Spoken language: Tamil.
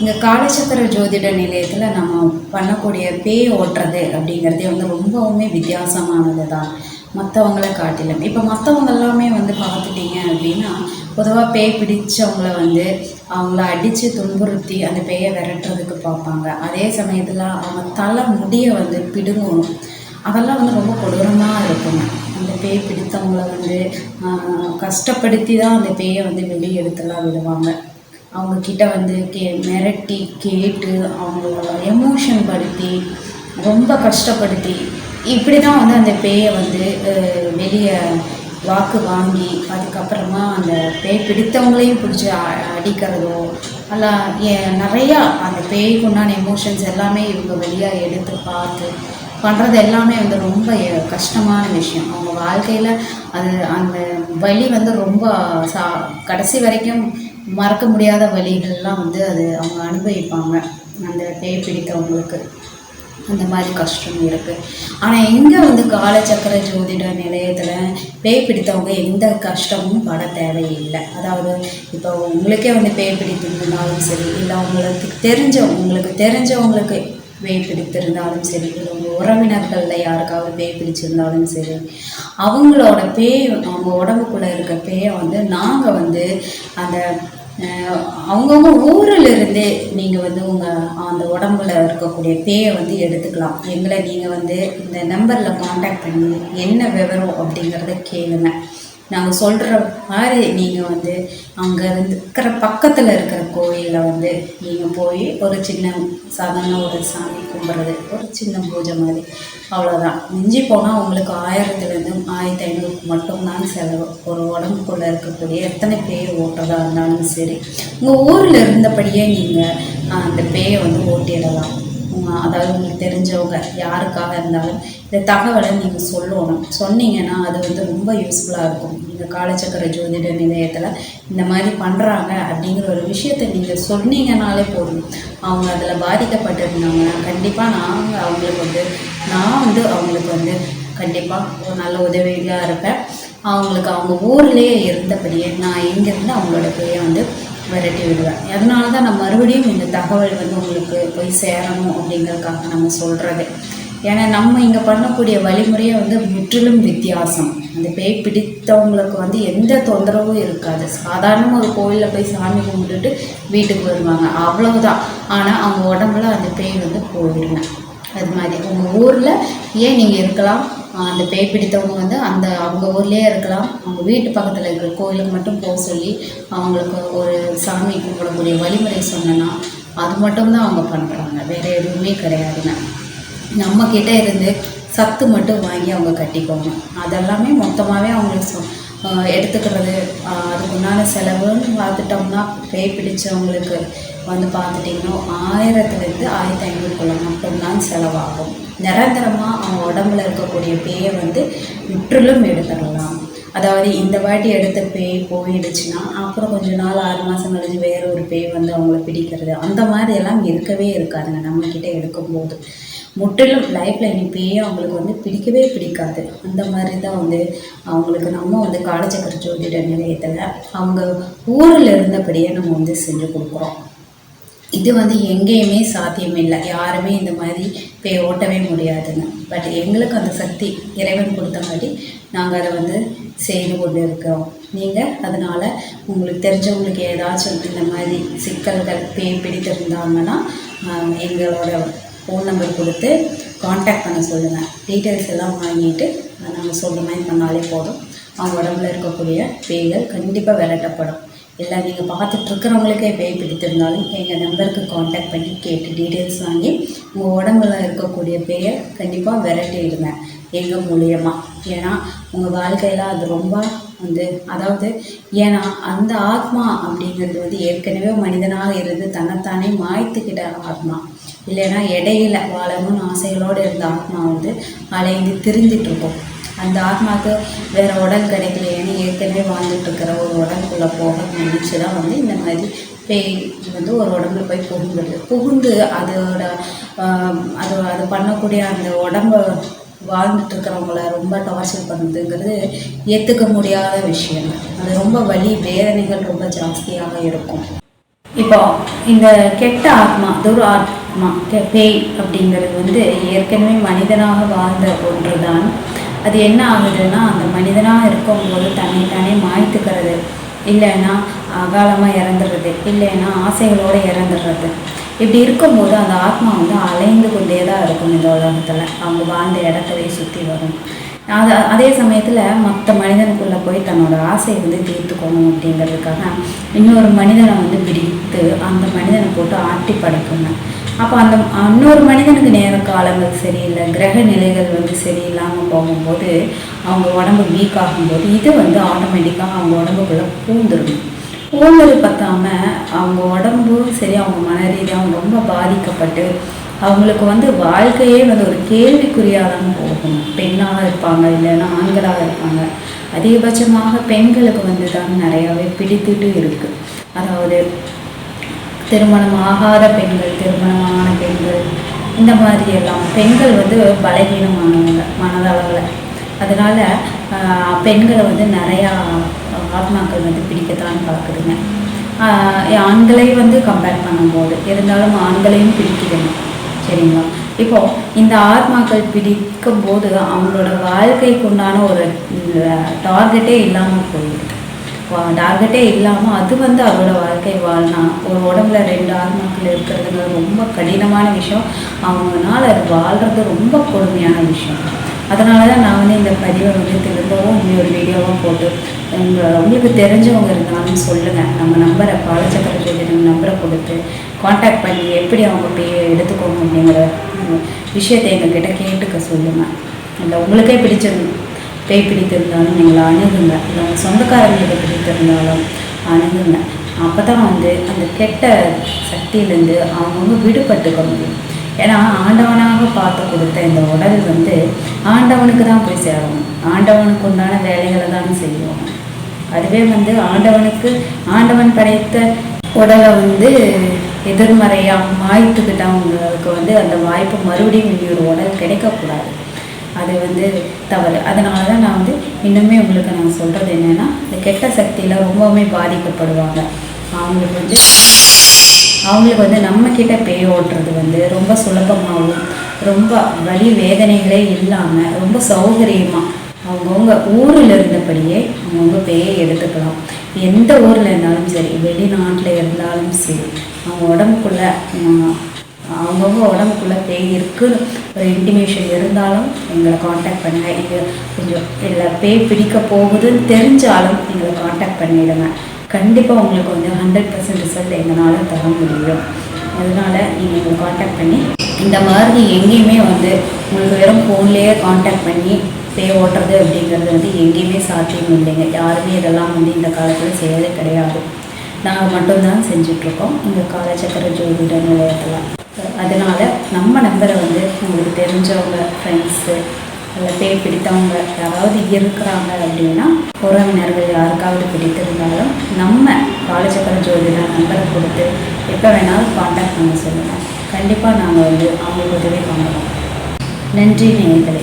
இங்கே காலச்சக்கர ஜோதிட நிலையத்தில் நம்ம பண்ணக்கூடிய பேய் ஓட்டுறது அப்படிங்கிறதே வந்து ரொம்பவுமே வித்தியாசமானது தான் மற்றவங்களை காட்டிலும். இப்போ மற்றவங்க எல்லாமே வந்து பார்த்துட்டீங்க அப்படின்னா பொதுவாக பேய் பிடிச்சவங்கள வந்து அவங்கள அடித்து துன்புறுத்தி அந்த பேயை விரட்டுறதுக்கு பார்ப்பாங்க. அதே சமயத்தில் அவங்க தலை முடியை வந்து பிடுங்கணும். அதெல்லாம் வந்து ரொம்ப கொடூரமாக இருக்கும். அந்த பேய் பிடித்தவங்கள வந்து கஷ்டப்படுத்தி தான் அந்த பேயை வந்து வெளியே எடுத்துலாம் விடுவாங்க. அவங்கக்கிட்ட வந்து கே மிரட்டி கேட்டு அவங்கள எமோஷன் படுத்தி ரொம்ப கஷ்டப்படுத்தி இப்படி தான் வந்து அந்த பேயை வந்து வெளியே வாக்கு வாங்கி அதுக்கப்புறமா அந்த பேய் பிடித்தவங்களையும் பிடிச்சி அடிக்கிறதோ அல்ல நிறையா அந்த பேய்க்கு உண்டான எமோஷன்ஸ் எல்லாமே இவங்க வெளியாக எடுத்து பார்த்து பண்ணுறது எல்லாமே வந்து ரொம்ப கஷ்டமான விஷயம். அவங்க வாழ்க்கையில் அது அந்த வலி வந்து ரொம்ப சா கடைசி வரைக்கும் மறக்க முடியாத வழிகள்லாம் வந்து அது அவங்க அனுபவிப்பாங்க. அந்த பேய் பிடித்தவங்களுக்கு அந்த மாதிரி கஷ்டம் இருக்குது ஆனால் எங்கே வந்து காலச்சக்கர ஜோதிட நிலையத்தில் பேய் பிடித்தவங்க எந்த கஷ்டமும் பட தேவையில்லை. அதாவது இப்போ உங்களுக்கே வந்து பேய் பிடித்திருந்தாலும் சரி இல்லை உங்களுக்கு தெரிஞ்ச உங்களுக்கு தெரிஞ்சவங்களுக்கு பேய் பிடித்திருந்தாலும் சரி இல்லை உங்கள் உறவினர்களில் யாருக்காவது பேய் பிடிச்சிருந்தாலும் சரி அவங்களோட பேய் அவங்க உடம்புக்குள்ளே இருக்க பேயை வந்து நாங்கள் வந்து அந்த அவங்கவுங்க ஊரில் இருந்தே நீங்கள் வந்து உங்கள் அந்த உடம்புல இருக்கக்கூடிய பேயை வந்து எடுத்துக்கலாம். எங்களை நீங்கள் வந்து இந்த நம்பரில் காண்டாக்ட் பண்ணி என்ன விவரம் அப்படிங்கிறத கேளுங்க. நாங்கள் சொல்கிற மாதிரி நீங்கள் வந்து அங்கே இருக்கிற பக்கத்தில் இருக்கிற கோயிலில் வந்து நீங்கள் போய் ஒரு சின்ன சாதாரண ஒரு சாமி கும்பிட்றது ஒரு சின்ன பூஜை மாதிரி. அவ்வளோதான் மிஞ்சி போனால் உங்களுக்கு ஆயிரத்துலேருந்து ஆயிரத்தி ஐநூறுக்கு மட்டும்தான் செலவு. ஒரு உடம்புக்குள்ளே இருக்கக்கூடிய எத்தனை பேர் ஓட்டுறதா இருந்தாலும் சரி. உங்கள் ஊரில் இருந்தபடியே நீங்கள் அந்த பேயை வந்து ஓட்டிடலாம். அதாவது உங்களுக்கு தெரிஞ்சவங்க யாருக்காக இருந்தாலும் இந்த தகவலை நீங்கள் சொல்லணும். சொன்னீங்கன்னா அது வந்து ரொம்ப யூஸ்ஃபுல்லாக இருக்கும். இந்த காலச்சக்கர ஜோதிட நிலையத்தில் இந்த மாதிரி பண்ணுறாங்க அப்படிங்கிற ஒரு விஷயத்தை நீங்கள் சொன்னீங்கனாலே போதும். அவங்க அதில் பாதிக்கப்பட்டிருந்தாங்கன்னா கண்டிப்பாக நாங்கள் அவங்களுக்கு வந்து நான் வந்து அவங்களுக்கு வந்து கண்டிப்பாக ஒரு நல்ல உதவியாக இருப்பேன். அவங்களுக்கு அவங்க ஊர்லேயே இருந்தபடியே நான் இங்கேருந்து அவங்களோட பேரை வந்து விரட்டி விடுவேன். அதனால தான் நான் மறுபடியும் இந்த தகவல் வந்து உங்களுக்கு போய் சேரணும் அப்படிங்கிறதுக்காக நம்ம சொல்கிறது ஏன்னா நம்ம இங்கே பண்ணக்கூடிய வழிமுறையை வந்து முற்றிலும் வித்தியாசம். அந்த பேய் பிடித்தவங்களுக்கு வந்து எந்த தொந்தரவும் இருக்காது. சாதாரண ஒரு கோயிலில் போய் சாமி கும்பிட்டுட்டு வீட்டுக்கு வருவாங்க. அவ்வளவுதான். ஆனால் அவங்க உடம்புல அந்த பேய் வந்து போயிடுங்க. அது மாதிரி. உங்கள் ஊரில் ஏன் நீங்கள் இருக்கலாம்? அந்த பேய் பிடித்தவங்க வந்து அந்த அவங்க ஊர்லேயே இருக்கலாம். அவங்க வீட்டு பக்கத்தில் இருக்கிற கோயிலுக்கு மட்டும் போக சொல்லி அவங்களுக்கு ஒரு சாமி கும்பிடக்கூடிய வழிமுறை சொன்னேன்னா அது மட்டும்தான் அவங்க பண்ணுறாங்க வேறு எதுவுமே கிடையாதுங்க நம்மக்கிட்ட இருந்து சத்து மட்டும் வாங்கி அவங்க கட்டிக்கோங்க. அதெல்லாமே மொத்தமாகவே அவங்களுக்கு சொ- எடுத்துக்கிறது. அதுக்கு உண்டான செலவுன்னு பார்த்துட்டோம்னா பேய் பிடிச்சவங்களுக்கு வந்து பார்த்துட்டிங்கன்னா ஆயிரத்துலேருந்து ஆயிரத்தி ஐநூறுக்குள்ள மட்டும்தான் செலவாகும். நிரந்தரமாக அவங்க உடம்புல இருக்கக்கூடிய பேயை வந்து முற்றிலும் எடுத்துடலாம். அதாவது இந்த வாட்டி எடுத்த பேய் போயிடுச்சுன்னா அப்புறம் கொஞ்ச நாள் ஆறு மாதம் கழிஞ்சு வேற ஒரு பேய் வந்து அவங்கள பிடிக்கிறது. அந்த மாதிரி எல்லாம் இருக்கவே இருக்காதுங்க. நம்மக்கிட்ட எடுக்கும்போது. முற்றிலும் லைஃப்பில் இனி அவங்களுக்கு வந்து பிடிக்கவே பிடிக்காது. அந்த மாதிரி தான் வந்து அவங்களுக்கு நம்ம வந்து காலச்சக்கர ஜோதிட நிலையத்தில் அவங்க ஊரில் இருந்தபடியே நம்ம வந்து செஞ்சு கொடுக்குறோம். இது வந்து எங்கேயுமே சாத்தியம் இல்லை. யாருமே இந்த மாதிரி பே ஓட்டவே முடியாதுங்க. பட் எங்களுக்கு அந்த சக்தி இறைவன் கொடுத்தங்காட்டி நாங்கள் அதை வந்து செய்து கொண்டு இருக்கிறோம். நீங்கள் அதனால் உங்களுக்கு தெரிஞ்சவங்களுக்கு ஏதாச்சும் இந்த மாதிரி சிக்கல்கள் பேய் பிடித்திருந்தாங்கன்னா எங்களோட ஃபோன் நம்பர் கொடுத்து காண்டாக்ட் பண்ண சொல்லுங்கள் டீட்டெயில்ஸ் எல்லாம் வாங்கிட்டு நாங்கள் சொல்கிற மாதிரி பண்ணாலே போதும். அவங்க உடம்புல இருக்கக்கூடிய பேய்கள் கண்டிப்பாக விரட்டப்படும். இல்லை நீங்கள் பார்த்துட்டு இருக்கிறவங்களுக்கே பேய் பிடித்திருந்தாலும் எங்கள் நம்பருக்கு காண்டாக்ட் பண்ணி கேட்டு டீட்டெயில்ஸ் வாங்கி உங்கள் உடம்புல இருக்கக்கூடிய பேயை கண்டிப்பாக விரட்டிடுங்க எங்கள் மூலியமாக ஏன்னா உங்கள் வாழ்க்கையில் அது ரொம்ப வந்து அதாவது ஏன்னா அந்த ஆத்மா அப்படிங்கிறது வந்து ஏற்கனவே மனிதனாக இருந்து தன்னைத்தானே மாய்த்துக்கிட்ட ஆத்மா. இல்லைன்னா இடையில வாழணும்னு ஆசைகளோடு இருந்த ஆத்மா வந்து அலைந்து திரிஞ்சிட்டு இருக்கும் அந்த ஆத்மாவுக்கு வேற உடல் கிடைக்கலையேன்னு ஏற்கனவே வாழ்ந்துட்டு இருக்கிற ஒரு உடம்புக்குள்ளே போக நினச்சி தான் வந்து இந்த மாதிரி பேய் வந்து ஒரு உடம்புல போய் புகுந்துடுது. புகுந்து அதோட அது அது பண்ணக்கூடிய அந்த உடம்ப வாழ்ந்துட்டு இருக்கிறவங்கள ரொம்ப டார்ச்சர் பண்ணுறதுங்கிறது ஏற்றுக்க முடியாத விஷயம். அது ரொம்ப வலி வேதனைகள் ரொம்ப ஜாஸ்தியாக இருக்கும். இப்போ இந்த கெட்ட ஆத்மா துர் ஆத்மா கெ- பேய் அப்படிங்கிறது வந்து ஏற்கனவே மனிதனாக வாழ்ந்த ஒன்று தான் அது என்ன ஆகுதுன்னா அந்த மனிதனாக இருக்கும்போது தன்னை தானே மாய்த்துக்கிறது. இல்லைன்னா அகாலமாக இறந்துடுறது. இல்லைன்னா ஆசைகளோடு இறந்துடுறது. இப்படி இருக்கும்போது அந்த ஆத்மா வந்து அலைந்து கொண்டே தான் இருக்கும் இந்த உலகத்தில். அவங்க வாழ்ந்த இடத்தையே சுற்றி வரும். அது அதே சமயத்தில் மற்ற மனிதனுக்குள்ளே போய் தன்னோட ஆசையை வந்து தீர்த்துக்கணும் அப்படிங்கிறதுக்காக இன்னொரு மனிதனை வந்து பிடித்து அந்த மனிதனை போட்டு ஆட்டி படைக்கணும் அப்போ அந்த இன்னொரு மனிதனுக்கு நேர காலங்கள் சரியில்லை கிரக நிலைகள் வந்து சரியில்லாமல் போகும்போது அவங்க உடம்பு வீக் ஆகும்போது இது வந்து ஆட்டோமேட்டிக்காக அவங்க உடம்புக்குள்ளே பூந்துடும் பூந்தது பத்தாம அவங்க உடம்பும் சரி அவங்க மன ரீதியாக ரொம்ப பாதிக்கப்பட்டு அவங்களுக்கு வந்து வாழ்க்கையே வந்து ஒரு கேள்விக்குறியாக தான் போகும். பெண்ணாக இருப்பாங்க இல்லைன்னா ஆண்களாக இருப்பாங்க. அதிகபட்சமாக பெண்களுக்கு வந்து தான் நிறையாவே பிடித்துட்டு இருக்கு. அதாவது திருமணம் ஆகாத பெண்கள் திருமணமான பெண்கள் இந்த மாதிரி எல்லாம் பெண்கள் வந்து பலகீனமானவங்க மனதளவில். அதனால் பெண்களை வந்து நிறையா ஆத்மாக்கள் வந்து பிடிக்கத்தான் பார்க்குதுங்க. ஆண்களை வந்து கம்பேர் பண்ணும்போது இருந்தாலும் ஆண்களையும் பிடிக்குதுங்க. சரிங்களா? இப்போ இந்த ஆத்மாக்கள் பிடிக்கும் போது அவங்களோட வாழ்க்கைக்கு உண்டான ஒரு டார்கெட்டே இல்லாமல் போயிடும் டார்கெட்டே இல்லாமல் அது வந்து அவரோட வாழ்க்கை வாழ்னான் ஒரு உடம்புல ரெண்டு ஆத்மாக்கள் இருக்கிறதுங்கிறது ரொம்ப கடினமான விஷயம். அவங்கனால அது வாழ்கிறது ரொம்ப கொடுமையான விஷயம். அதனால தான் நான் வந்து இந்த பதிவை வந்து திரும்பவும் இன்னொரு வீடியோவாக போட்டு உங்களுக்கு தெரிஞ்சவங்க இருந்தாலும் சொல்லுங்கள் நம்ம நம்பரை பாலச்சக்கர ஜோதிடம் நம்பரை கொடுத்து காண்டாக்ட் பண்ணி எப்படி அவங்க போய் எடுத்துக்கோங்க அப்படிங்கிற விஷயத்தை எங்ககிட்ட கேட்டுக்க சொல்லுங்கள் இல்லை உங்களுக்கே பிடிச்சிருந்தோம் பேய் பிடித்திருந்தாலும் நீங்கள் அணுகுங்க. இல்லை உங்கள் சொந்தக்காரங்களுக்கு பிடித்திருந்தாலும் அணுகுங்க. அப்போ தான் வந்து அந்த கெட்ட சக்தியிலேருந்து அவங்கவுங்க விடுபட்டுக்க முடியும். ஏன்னா ஆண்டவனாக பார்த்து கொடுத்த இந்த உடல் வந்து ஆண்டவனுக்கு தான் போய் சேரணும். ஆண்டவனுக்கு உண்டான வேலைகளை தான் செய்வோம். அதுவே வந்து ஆண்டவனுக்கு ஆண்டவன் படைத்த உடலை வந்து எதிர்மறையாக மாய்த்துக்கிட்டவங்களுக்கு வந்து அந்த வாய்ப்பு மறுபடியும் இனி ஒரு உடல் கிடைக்கக்கூடாது. அது வந்து தவறு. அதனால தான் நான் வந்து இன்னுமே உங்களுக்கு நான் சொல்கிறது என்னென்னா இந்த கெட்ட சக்தியில் ரொம்பவுமே பாதிக்கப்படுவாங்க. அவங்களுக்கு வந்து அவங்களுக்கு வந்து நம்மக்கிட்ட பேய் ஓட்டுறது வந்து ரொம்ப சுலபமாகவும் ரொம்ப வலி வேதனைகளே இல்லாமல் ரொம்ப சௌகரியமாக அவங்கவுங்க ஊரில் இருந்தபடியே அவங்கவுங்க பேயை எடுத்துக்கலாம். எந்த ஊரில் இருந்தாலும் சரி வெளிநாட்டில் இருந்தாலும் சரி அவங்க உடம்புக்குள்ளே அவங்கவுங்க உடம்புக்குள்ளே பேய் இருக்குன்னு ஒரு இன்டிமேஷன் இருந்தாலும் எங்களை காண்டாக்ட் பண்ணுங்கள் இது கொஞ்சம் இல்லை பேய் பிடிக்க போகுதுன்னு தெரிஞ்சாலும் எங்களை காண்டாக்ட் பண்ணிவிடுங்க கண்டிப்பாக உங்களுக்கு வந்து ஹண்ட்ரட் பர்சன்ட் ரிசல்ட் எங்களால் தர முடியும். அதனால் நீங்கள் எங்களை காண்டாக்ட் பண்ணி இந்த மாதிரி எங்கேயுமே வந்து உங்களுக்கு வெறும் ஃபோன்லேயே காண்டாக்ட் பண்ணி பேய் ஓட்டுறது அப்படிங்கிறது வந்து எங்கேயுமே சாத்தியம் இல்லைங்க. யாருமே இதெல்லாம் வந்து இந்த காலத்தில் செய்யறதே கிடையாது. நாங்கள் மட்டும்தான் செஞ்சிட்ருக்கோம் இந்த காலச்சக்கர ஜோதிட நிலையத்தில். அதனால் நம்ம நம்பரை வந்து உங்களுக்கு தெரிஞ்சவங்க ஃப்ரெண்ட்ஸு இல்லை பேர் பிடித்தவங்க யாராவது இருக்கிறாங்க அப்படின்னா உறவினர்கள் யாருக்காவது பிடித்திருந்தாலும் நம்ம காலச்சக்கர ஜோதிடர் நம்பரை கொடுத்து எப்போ வேணாலும் காண்டாக்ட் பண்ண சொல்லுங்கள் கண்டிப்பாக நாங்கள் வந்து அவங்களுக்கு உதவி பண்ணுவோம் நன்றி நேயர்களே.